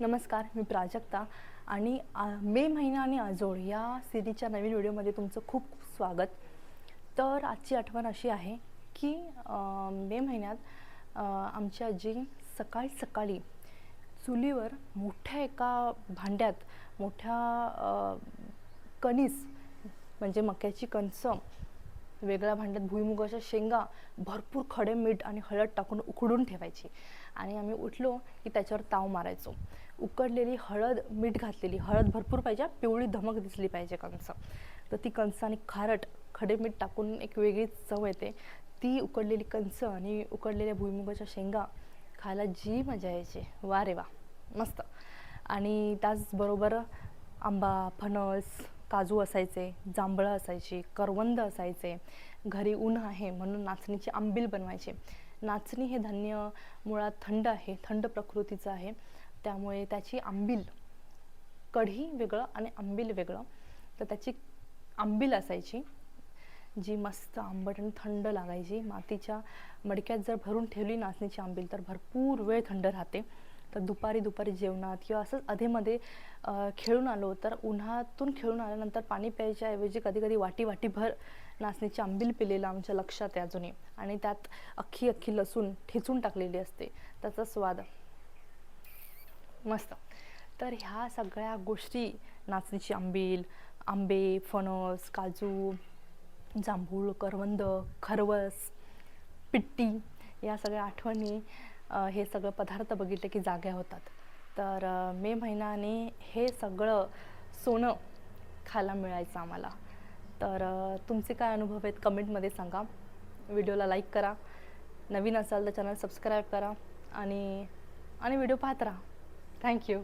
नमस्कार मी प्राजक्ता आणि मे महिना आणि आजोळ या सिरीजच्या नवीन व्हिडिओमध्ये तुमचं खूप खूप स्वागत. तर आजची आठवण अशी आहे की मे महिन्यात आमची आजी सकाळी सकाळी चुलीवर मोठ्या एका भांड्यात मोठ्या कणीस म्हणजे मक्याची कणसं वेगळ्या भांड्यात भुईमुगाच्या शेंगा भरपूर खडे मीठ आणि हळद टाकून उकडून ठेवायची. आणि आम्ही उठलो की त्याच्यावर ताव मारायचो. उकडलेली हळद मीठ घातलेली हळद भरपूर पाहिजे. पिवळी धमक दिसली पाहिजे कंस. तर ती कंस आणि खारट खडे मीठ टाकून एक वेगळी चव येते. ती उकडलेली कंस आणि उकडलेल्या भुईमुगाच्या शेंगा खायला जी मजा यायची. वा रे वा. मस्त. आणि त्याचबरोबर आंबा फणस काजू असायचे जांभळं असायची करवंद असायचे. घरी ऊन आहे म्हणून नाचणीची आंबील बनवायचे. नाचणी हे धान्य मुळात थंड आहे थंड प्रकृतीचं आहे. त्यामुळे त्याची आंबील कढी वेगळं आणि आंबील वेगळं. तर त्याची आंबील असायची जी मस्त आंबट आणि थंड लागायची. मातीच्या मडक्यात जर भरून ठेवली नाचणीची आंबील तर भरपूर वेळ थंड राहते. तर दुपारी दुपारी जेवणात किंवा असंच अधेमध्ये खेळून आलो तर उन्हातून खेळून आल्यानंतर पाणी प्यायच्या ऐवजी कधी कधी वाटी वाटीभर नाचणीची आंबील पिलेलं आमच्या लक्षात आहे अजूनही. आणि त्यात अख्खी अख्खी लसूण ठेचून टाकलेली असते. त्याचा स्वाद मस्त. तर ह्या सगळ्या गोष्टी नाचणीची आंबील आंबे फणस काजू जांभूळ करवंद खरवस पिट्टी या सगळ्या आठवणी हे सगळं पदार्थ बघितले की जाग्या होतात. तर मे महिन्याने हे सगळं सोनं खायला मिळायचं आम्हाला. तर तुमचे काय अनुभव आहेत कमेंटमध्ये सांगा. व्हिडिओला लाईक करा. नवीन असाल तर चॅनल सबस्क्राईब करा आणि आणि व्हिडिओ पाहत राहा. थँक्यू